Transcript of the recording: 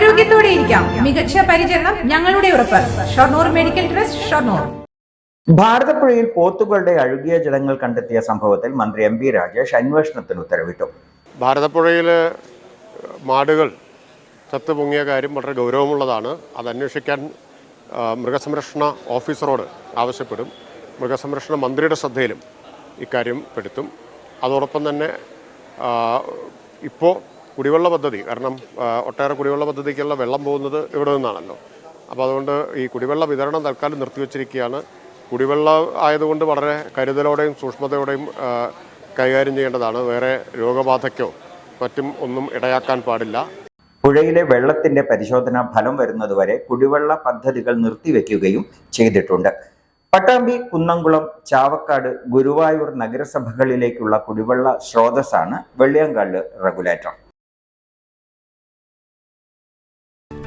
ആരോഗ്യത്തോടെ ഇരിക്കാം മികച്ച പരിചരണം ഞങ്ങളുടെ ഉറപ്പ്. Shoranur medical trust Shoranur. ഭാരതപ്പുഴയിൽ പോത്തുകളുടെ അഴുകിയ ജലങ്ങൾ കണ്ടെത്തിയ സംഭവത്തിൽ മന്ത്രി എം പി രാജേഷ് അന്വേഷണത്തിന് ഉത്തരവിട്ടു. ഭാരതപ്പുഴയിൽ മാടുകൾ ചത്തുപൊങ്ങിയ കാര്യം വളരെ ഗൗരവമുള്ളതാണ്. അത് അന്വേഷിക്കാൻ മൃഗസംരക്ഷണ ഓഫീസറോട് ആവശ്യപ്പെടും. മൃഗസംരക്ഷണ മന്ത്രിയുടെ ശ്രദ്ധയിലും ഇക്കാര്യം പെടുത്തും. അതോടൊപ്പം തന്നെ ഇപ്പോൾ കുടിവെള്ള പദ്ധതി കാരണം ഒട്ടേറെ കുടിവെള്ള പദ്ധതിക്കുള്ള വെള്ളം പോകുന്നത് ഇവിടെ നിന്നാണല്ലോ. അപ്പോൾ അതുകൊണ്ട് ഈ കുടിവെള്ള വിതരണം തൽക്കാലം നിർത്തിവെച്ചിരിക്കുകയാണ് കുടിവെള്ള ആയതുകൊണ്ട് വളരെ കരുതലോടെയും സൂക്ഷ്മതയോടെയും കൈകാര്യം ചെയ്യേണ്ടതാണ്. വേറെ രോഗബാധയ്ക്കോ മറ്റും ഒന്നും ഇടയാക്കാൻ പാടില്ല. പുഴയിലെ വെള്ളത്തിന്റെ പരിശോധന ഫലം വരുന്നതുവരെ കുടിവെള്ള പദ്ധതികൾ നിർത്തിവെക്കുകയും ചെയ്തിട്ടുണ്ട്. പട്ടാമ്പി കുന്നംകുളം ചാവക്കാട് ഗുരുവായൂർ നഗരസഭകളിലേക്കുള്ള കുടിവെള്ള സ്രോതസ്സാണ് Velliyankad regulator.